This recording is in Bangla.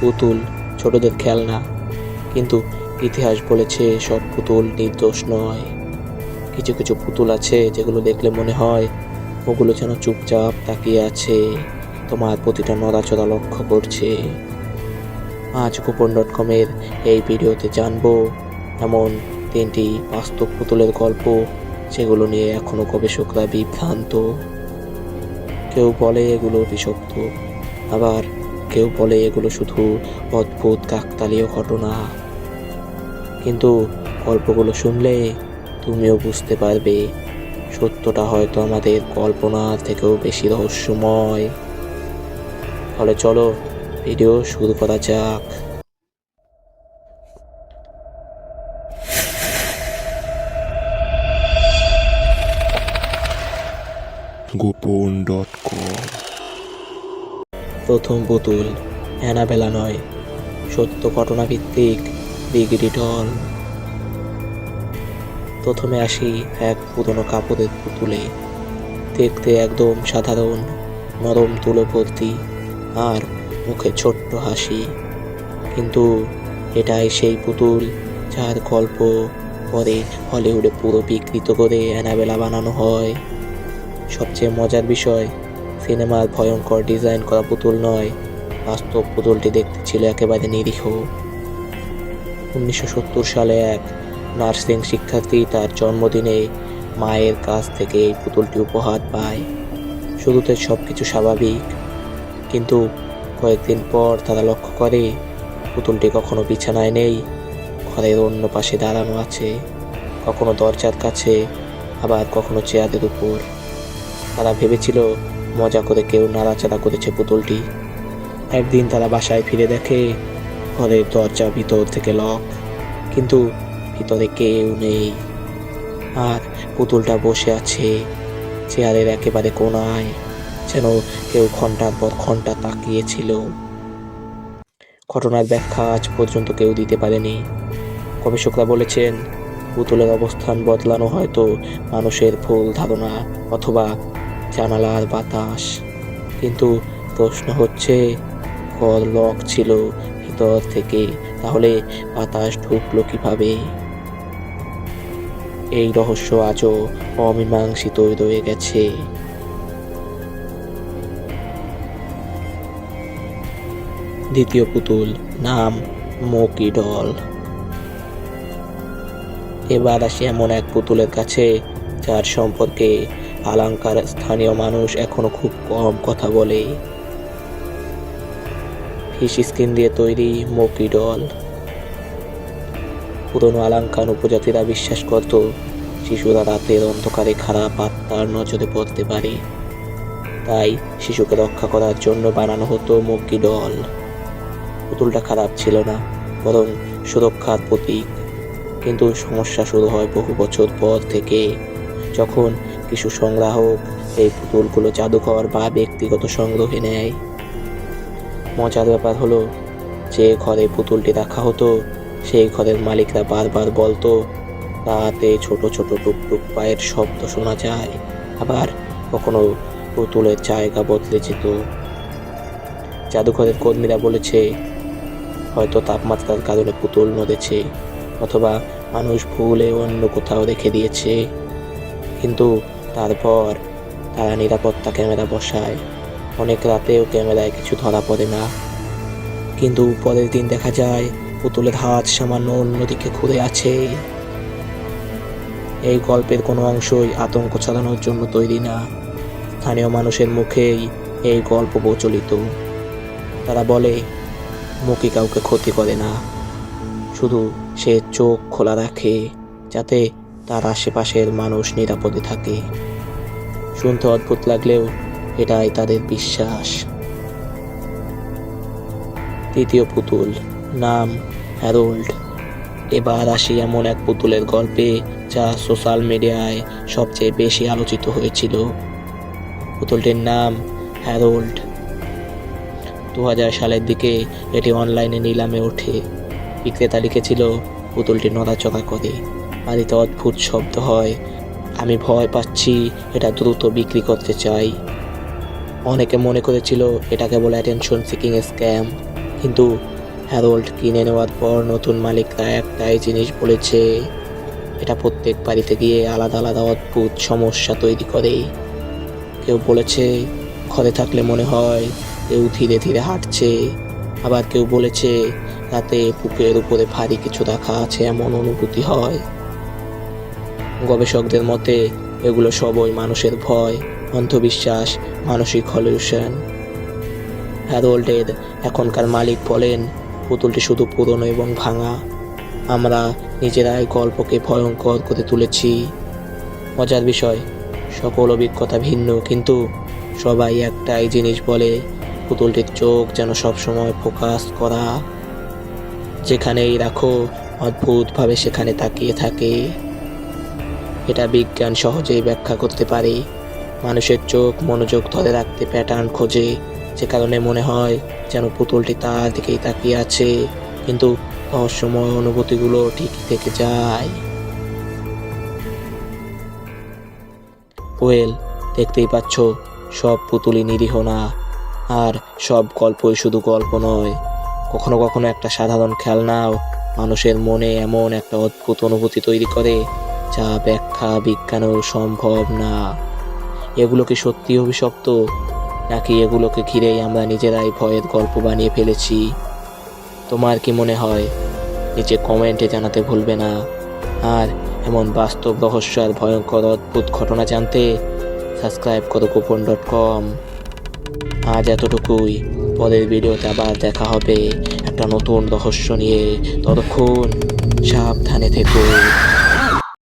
পুতুল, ছোটদের খেলনা। কিন্তু ইতিহাস বলেছে সব পুতুল নির্দোষ নয়। কিছু কিছু পুতুল আছে যেগুলো দেখলে মনে হয় ওগুলো যেন চুপচাপ তাকিয়ে আছে। তোমার প্রতিটা নড়াচড়া লক্ষ্য করছে। আজ গোপন ডট কমের এই ভিডিওতে জানব এমন তিনটি বাস্তব পুতুলের গল্প যেগুলো নিয়ে এখনও গবেষকরা বিভ্রান্ত। কেউ বলে এগুলো বিষাক্ত, আবার কেউ বলে এগুলো শুধু অদ্ভুত কাকতালীয় ঘটনা। কিন্তু গল্পগুলো শুনলে তুমিও বুঝতে পারবে, সত্যটা হয়তো আমাদের কল্পনার থেকেও বেশি রহস্যময়। ফলে চলো, ভিডিও শুরু করা যাক। গোপন ডট কম প্রথম পুতুল, অ্যানাবেলা নয়, সত্য ঘটনা ভিত্তিক ডিগ্রি ডল প্রথমে আসি এক পুরনো কাপড়ের পুতুলে, দেখতে একদম সাধারণ, নরম তুলো ভর্তি আর মুখে ছোট্ট হাসি। কিন্তু এটাই সেই পুতুল যার গল্প পরে হলিউডে পুরো বিকৃত করে অ্যানাবেলা বানানো হয়। সবচেয়ে মজার বিষয় সিনেমার ভয়ঙ্কর ডিজাইন করা পুতুল নয়। বাস্তব পুতুলটি দেখতে ছিল একেবারে নিরীহ। উনিশশো সত্তর সালে এক নার্সিং শিক্ষার্থী তার জন্মদিনে মায়ের কাছ থেকে এই পুতুলটি উপহার পায়। শুরুতে সব কিছু স্বাভাবিক, কিন্তু কয়েকদিন পর তারা লক্ষ্য করে পুতুলটি কখনো বিছানায় নেই, ঘরের অন্য পাশে দাঁড়ানো আছে, কখনো দরজার কাছে, আবার কখনো চেয়ারের উপর। তারা ভেবেছিল মজা করে কেউ নাড়াচাড়া করেছে পুতুলটি। একদিন তারা বাসায় ফিরে দেখে ঘরের দরজা ভিতর থেকে লক, কিন্তু ভিতরে কেউ নেই। আর পুতুলটা বসে আছে চেয়ারের একেবারে কোনায়, যেন কেউ ঘণ্টার পর ঘণ্টা তাকিয়েছিল। ঘটনার ব্যাখ্যা আজ পর্যন্ত কেউ দিতে পারেনি। গবেষকরা বলেছেন, পুতুলের অবস্থান বদলানো হয়তো মানুষের ভুল ধারণা অথবা জানালার বাতাস। কিন্তু প্রশ্ন হচ্ছে, ঘর লক ছিল ভিতর থেকে, তাহলে বাতাস ঢুকলো কীভাবে? এই রহস্য আজও অমীমাংসিত রয়ে গেছে। দ্বিতীয় পুতুল, নাম মকি ডল। এবার আসি এমন এক পুতুলের কাছে, যার সম্পর্কে আলাঙ্কার স্থানীয় মানুষ এখনও খুব কম কথা বলে। ফিশ স্কিন দিয়ে তৈরি মকি ডল। পুরনো আলাঙ্কান উপজাতিরা বিশ্বাস করত, শিশুরা রাতের অন্ধকারে খারাপ আত্মার নজরে পড়তে পারে। তাই শিশুকে রক্ষা করার জন্য বানানো হতো মকি ডল। পুতুলটা খারাপ ছিল না, বরং সুরক্ষার প্রতীক। কিন্তু সমস্যা শুরু হয় বহু বছর পর থেকে, যখন কিছু সংগ্রাহক এই পুতুলগুলো জাদুঘর বা ব্যক্তিগত সংগ্রহে নেয়। মজার ব্যাপার হলো, যে ঘরে পুতুলটি রাখা হতো, সেই ঘরের মালিকরা বারবার বলতো, রাতে ছোট ছোট টুকটুক পায়ের শব্দ শোনা যায়, আবার কখনো পুতুলের জায়গা বদলে যেত। জাদুঘরের কর্মীরা বলেছে, হয়তো তাপমাত্রার কারণে পুতুল নড়েছে, অথবা মানুষ ভুলে অন্য কোথাও রেখে দিয়েছে। কিন্তু তারপর তারা নিরাপত্তা ক্যামেরা বসায়। অনেক রাতেও ক্যামেরায় কিছু ধরা পড়ে না। কিন্তু পরের দিন দেখা যায়, পুতুলের হাত সামান্য অন্যদিকে ঘুরে আছে। এই গল্পের কোনো অংশই আতঙ্ক ছড়ানোর জন্য তৈরি না। স্থানীয় মানুষের মুখেই এই গল্প প্রচলিত। তারা বলে মুখে কাউকে ক্ষতি করে না। শুধু সে চোখ খোলা রাখে, যাতে তার আশেপাশের মানুষ নিরাপদে থাকে। শুনতে অদ্ভুত লাগলেও এটাই তাদের বিশ্বাস। তৃতীয় পুতুল, নাম হ্যারোল্ড। এবার আসি এমন এক পুতুলের গল্পে যা সোশ্যাল মিডিয়ায় সবচেয়ে বেশি আলোচিত হয়েছিল। পুতুলটির নাম হ্যারোল্ড। দু হাজার সালের দিকে এটি অনলাইনে নিলামে ওঠে। বিক্রেতা লিখেছিল, পুতুলটি নড়াচড়া করে। বাড়িতে অদ্ভুত শব্দ হয়। আমি ভয় পাচ্ছি, এটা দ্রুত বিক্রি করতে চাই। অনেকে মনে করেছিল এটা কেবল অ্যাটেনশন সিকিং স্ক্যাম কিন্তু হ্যারোল্ড কিনে নেওয়ার পর নতুন মালিকরা একটাই জিনিস বলেছে, এটা প্রত্যেক বাড়িতে গিয়ে আলাদা আলাদা অদ্ভুত সমস্যা তৈরি করে। কেউ বলেছে, ঘরে থাকলে মনে হয় কেউ ধীরে ধীরে হাঁটছে। আবার কেউ বলেছে, রাতে বুকের উপরে ভারী কিছু রাখা আছে, এমন অনুভূতি হয়। গবেষকদের মতে, এগুলো সবই মানুষের ভয়, অন্ধবিশ্বাস, মানসিক হলিউশন। হ্যারোল্ডের এখনকার মালিক বলেন, পুতুলটি শুধু পুরনো এবং ভাঙা। আমরা নিজেরাই গল্পকে ভয়ঙ্কর করে তুলেছি। মজার বিষয়, সকল অভিজ্ঞতা ভিন্ন, কিন্তু সবাই একটাই জিনিস বলে, পুতুলটির চোখ যেন সবসময় ফোকাস করা। যেখানেই রাখো, অদ্ভুতভাবে সেখানে তাকিয়ে থাকে। এটা বিজ্ঞান সহজেই ব্যাখ্যা করতে পারে। মানুষের চোখ, মনোযোগ ধরে রাখতে প্যাটার্ন খোঁজে, যে কারণে মনে হয় যেন পুতুলটি তার দিকেই তাকিয়ে আছে, কিন্তু রহস্যময় অনুভূতিগুলো ঠিকই থেকে যায়। ওয়েল, দেখতেই পাচ্ছ, সব পুতুলই নিরীহ না, আর সব গল্পই শুধু গল্প নয়। কখনো কখনো একটা সাধারণ খেলনাও মানুষের মনে এমন একটা অদ্ভুত অনুভূতি তৈরি করে যা ব্যাখ্যা বিজ্ঞানেও সম্ভব না। এগুলো কি সত্যি অভিশপ্ত? নাকি এগুলোকে ঘিরেই আমরা নিজেরাই ভয়ের গল্প বানিয়ে ফেলেছি? তোমার কি মনে হয়? নিচে কমেন্টে জানাতে ভুলবে না। আর এমন বাস্তব, রহস্য আর ভয়ঙ্কর অদ্ভুত ঘটনা জানতে সাবস্ক্রাইব করো গোপন ডট কম। আজ এতটুকুই। পরের ভিডিওতে আবার দেখা হবে একটা নতুন রহস্য নিয়ে। ততক্ষণ সাবধানে থেকো।